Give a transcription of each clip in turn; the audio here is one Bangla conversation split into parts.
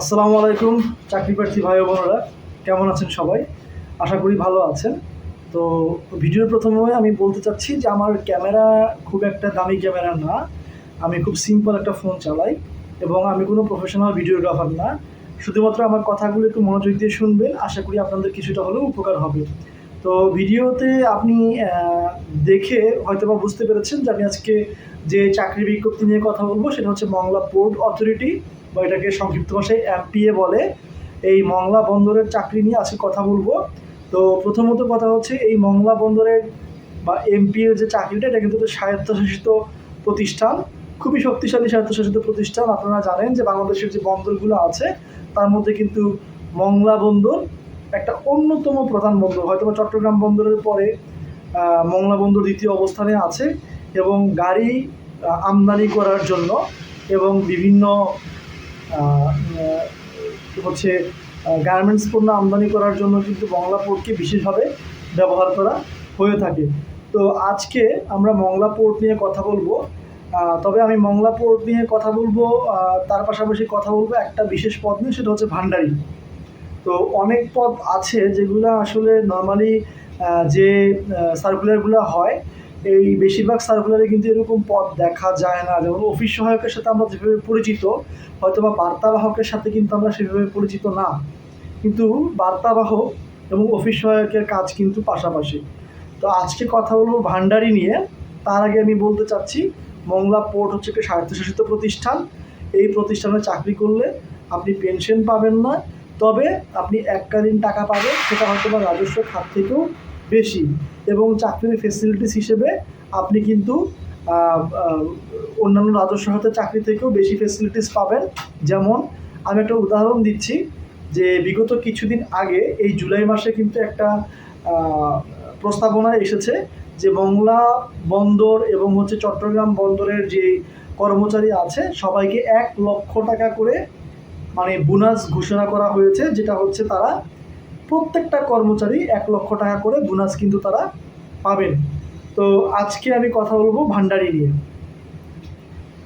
আসসালামু আলাইকুম, চাকরি প্রার্থী ভাই বোনেরা। কেমন আছেন সবাই? আশা করি ভালো আছেন। তো ভিডিওর প্রথমে আমি বলতে চাচ্ছি যে আমার ক্যামেরা খুব একটা দামি ক্যামেরা না। আমি খুব সিম্পল একটা ফোন চালাই এবং আমি কোনো প্রফেশনাল ভিডিওগ্রাফার না। শুধুমাত্র আমার কথাগুলো একটু মনোযোগ দিয়ে শুনবেন। আশা করি আপনাদের কিছুটা হলেও উপকার হবে। তো ভিডিওতে আপনি দেখে হয়তো বা বুঝতে পেরেছেন যে আমি আজকে যে চাকরি বিজ্ঞপ্তি নিয়ে কথা বলব সেটা হচ্ছে মংলা পোর্ট অথরিটি বা এটাকে সংক্ষিপ্ত ভাষায় এমপিএ বলে, এই মংলা বন্দরের চাকরি নিয়ে আজকে কথা বলব। তো প্রথমত কথা হচ্ছে, এই মংলা বন্দরের বা এমপিএর যে চাকরিটা, এটা কিন্তু স্বায়ত্তশাসিত প্রতিষ্ঠান, খুবই শক্তিশালী স্বায়ত্তশাসিত প্রতিষ্ঠান। আপনারা জানেন যে বাংলাদেশের যে বন্দরগুলো আছে, তার মধ্যে কিন্তু মংলা বন্দর একটা অন্যতম প্রধান বন্দর। হয়তো বা চট্টগ্রাম বন্দরের পরে মংলা বন্দর দ্বিতীয় অবস্থানে আছে এবং গাড়ি আমদানি করার জন্য এবং বিভিন্ন হচ্ছে গার্মেন্টস পণ্য আমদানি করার জন্য কিন্তু মংলা পোর্টকে বিশেষভাবে ব্যবহার করা হয়ে থাকে। তো আজকে আমরা মংলা পোর্ট নিয়ে কথা বলব। তবে আমি মংলা পোর্ট নিয়ে কথা বলব তার পাশাপাশি কথা বলব একটা বিশেষ পদ নিয়ে, সেটা হচ্ছে ভান্ডারি। তো অনেক পদ আছে যেগুলো আসলে নর্মালি যে সার্কুলারগুলো হয় এই বেশিরভাগ সার্কুলারে কিন্তু এরকম পদ দেখা যায় না। যেমন অফিস সহায়কের সাথে আমরা যেভাবে পরিচিত হয়তো বা বার্তাবাহকের সাথে কিন্তু আমরা সেভাবে পরিচিত না। কিন্তু বার্তাবাহক এবং অফিস সহায়কের কাজ কিন্তু পাশাপাশি। তো আজকে কথা বলব ভান্ডারি নিয়ে। তার আগে আমি বলতে চাচ্ছি, মংলা পোর্ট হচ্ছে একটি স্বায়ত্তশাসিত প্রতিষ্ঠান। এই প্রতিষ্ঠানে চাকরি করলে আপনি পেনশন পাবেন না। তবে আপনি এককালীন টাকা পাবেন, সেটা হয়তো বা রাজস্ব খাত থেকেও বেশি এবং চাকরির ফেসিলিটিস হিসেবে আপনি কিন্তু অন্যান্য রাজস্ব খাতের চাকরি থেকেও বেশি ফেসিলিটিস পাবেন। যেমন, আমি একটা উদাহরণ দিচ্ছি যে বিগত কিছুদিন আগে এই জুলাই মাসে কিন্তু একটা প্রস্তাবনা এসেছে যে মংলা বন্দর এবং হচ্ছে চট্টগ্রাম বন্দরের যে কর্মচারী আছে, সবাইকে এক লক্ষ টাকা করে মানে বোনাস ঘোষণা করা হয়েছে, যেটা হচ্ছে তারা প্রত্যেকটা কর্মচারী এক লক্ষ টাকা করে বোনাস কিন্তু তারা পাবেন। তো আজকে আমি কথা বলব ভান্ডারি নিয়ে।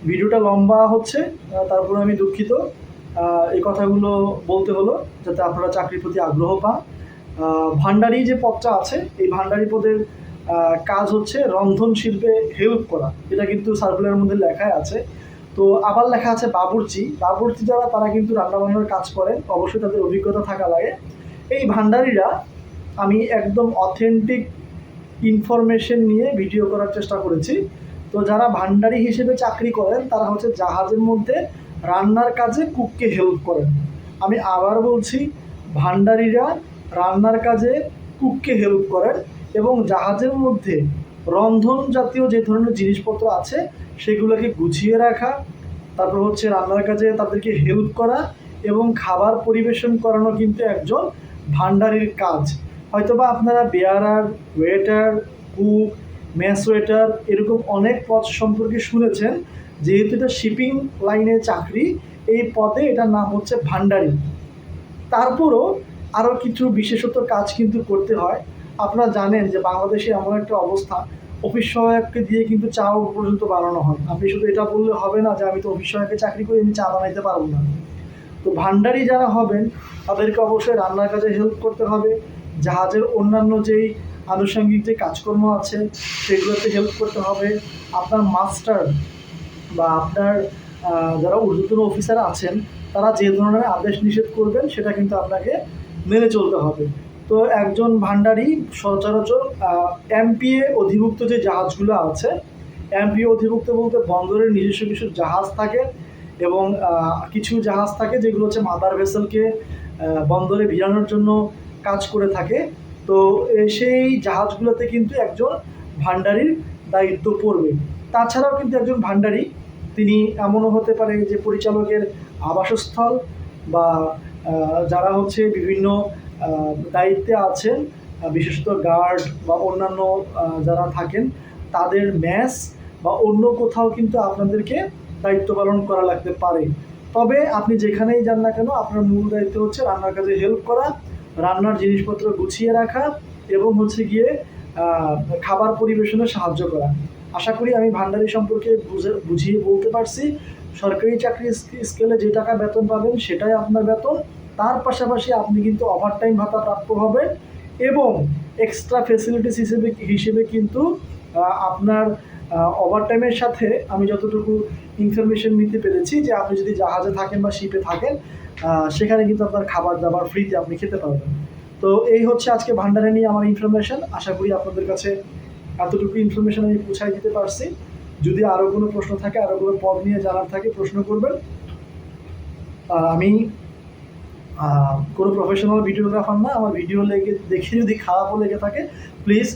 ভিডিওটা লম্বা হচ্ছে তারপরে আমি দুঃখিত। এই কথাগুলো বলতে হলো যাতে আপনারা চাকরির প্রতি আগ্রহ পান। ভান্ডারি যে পদটা আছে, এই ভান্ডারি পদের কাজ হচ্ছে রন্ধন শিল্পে হেল্প করা। এটা কিন্তু সার্কুলারের মধ্যে লেখাই আছে। তো আবার লেখা আছে বাবুর্চি। বাবুর্চি যারা, তারা কিন্তু রান্নাবান্নার কাজ করেন। অবশ্যই তাদের অভিজ্ঞতা থাকা লাগে। এই ভান্ডারিরা আমি একদম অথেন্টিক ইনফরমেশন নিয়ে ভিডিও করার চেষ্টা করেছি। তো যারা ভান্ডারি হিসেবে চাকরি করেন, তারা হচ্ছে জাহাজের মধ্যে রান্নার কাজে কুককে হেল্প করেন। আমি আবার বলছি, ভান্ডারিরা রান্নার কাজে কুককে হেল্প করেন এবং জাহাজের মধ্যে রন্ধন জাতীয় যে ধরনের জিনিসপত্র আছে, সেগুলোকে গুছিয়ে রাখা, তারপর হচ্ছে রান্নার কাজে তাদেরকে হেল্প করা এবং খাবার পরিবেশন করানো কিন্তু একজন ভান্ডারির কাজ। হয়তোবা আপনারা bearer, waiter, cook mess waiter এরকম অনেক পদ সম্পর্কে শুনেছেন। যেহেতু এটা শিপিং লাইনে চাকরি, এই পদে এটার নাম হচ্ছে ভান্ডারি। তারপরও আরও কিছু বিশেষত কাজ কিন্তু করতে হয়। আপনারা জানেন যে বাংলাদেশে এমন একটা অবস্থা, অফিস সহায়ককে দিয়ে কিন্তু চাও পর্যন্ত বানানো হয়। আপনি শুধু এটা বললে হবে না যে আমি তো অফিস সহায়কে চাকরি করি আমি চা বানাইতে পারব না। তো ভান্ডারি যারা হবেন, তাদেরকে অবশ্যই রান্নার কাজে হেল্প করতে হবে। জাহাজের অন্যান্য যেই আনুষঙ্গিক যে কাজকর্ম আছে, সেগুলোতে হেল্প করতে হবে। আপনার মাস্টার বা আপনার যারা ঊর্ধ্বতন অফিসার আছেন, তারা যে ধরনের আদেশ নিষেধ করবেন, সেটা কিন্তু আপনাকে মেনে চলতে হবে। তো একজন ভান্ডারি সচরাচর এমপিএ অধিভুক্ত যে জাহাজগুলো আছে এমপিএ অধিভুক্ত বলতে বন্দরের নিজস্ব কিছু জাহাজ থাকে। এবং কিছু জাহাজ থাকে যেগুলো হচ্ছে মাদার ভেসেলকে বন্দরে ভিড়ানোর জন্য কাজ করে থাকে। তো সেই জাহাজগুলোতে কিন্তু একজন ভান্ডারির দায়িত্ব পড়বে। তাছাড়াও কিন্তু একজন ভান্ডারি তিনি এমনও হতে পারে যে পরিচালকের আবাসস্থল বা যারা হচ্ছে বিভিন্ন দায়িত্বে আছেন বিশেষত গার্ড বা অন্যান্য যারা থাকেন, তাদের ম্যাচ বা অন্য কোথাও কিন্তু আপনাদেরকে দায়িত্ব পালন করা লাগতে পারে। তবে আপনি যেখানেই যান না কেন, আপনার মূল দায়িত্ব হচ্ছে রান্নার কাজে হেল্প করা, রান্নার জিনিসপত্র গুছিয়ে রাখা এবং হচ্ছে গিয়ে খাবার পরিবেশনে সাহায্য করা। আশা করি আমি ভান্ডারি সম্পর্কে বুঝে, বুঝিয়ে বলতে পারছি। সরকারি চাকরি স্কেলে যে টাকা বেতন পাবেন সেটাই আপনার বেতন। তার পাশাপাশি আপনি কিন্তু ওভারটাইম ভাতা প্রাপ্য হবেন এবং এক্সট্রা ফেসিলিটিস হিসেবে হিসেবে কিন্তু আপনার ওভারটাইমের সাথে আমি যতটুকু ইনফরমেশন নিতে পেরেছি যে আপনি যদি জাহাজে থাকেন বা শিপে থাকেন সেখানে কিন্তু আপনার খাবার দাবার ফ্রিতে আপনি খেতে পারবেন। তো এই হচ্ছে আজকে ভান্ডারে নিয়ে আমার ইনফরমেশন আশা করি আপনাদের কাছে এতটুকু ইনফরমেশন আমি পৌঁছাই দিতে পারছি। যদি আরও কোনো প্রশ্ন থাকে আরও কোনো পদ নিয়ে জানার থাকে, প্রশ্ন করবেন। আর আমি কোনো প্রফেশনাল ভিডিওগ্রাফার না, আমার ভিডিও লেগে, দেখে যদি খারাপও লেগে থাকে প্লিজ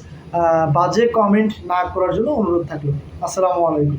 বাজে কমেন্ট না করার জন্য অনুরোধ থাকল। আসসালামু আলাইকুম।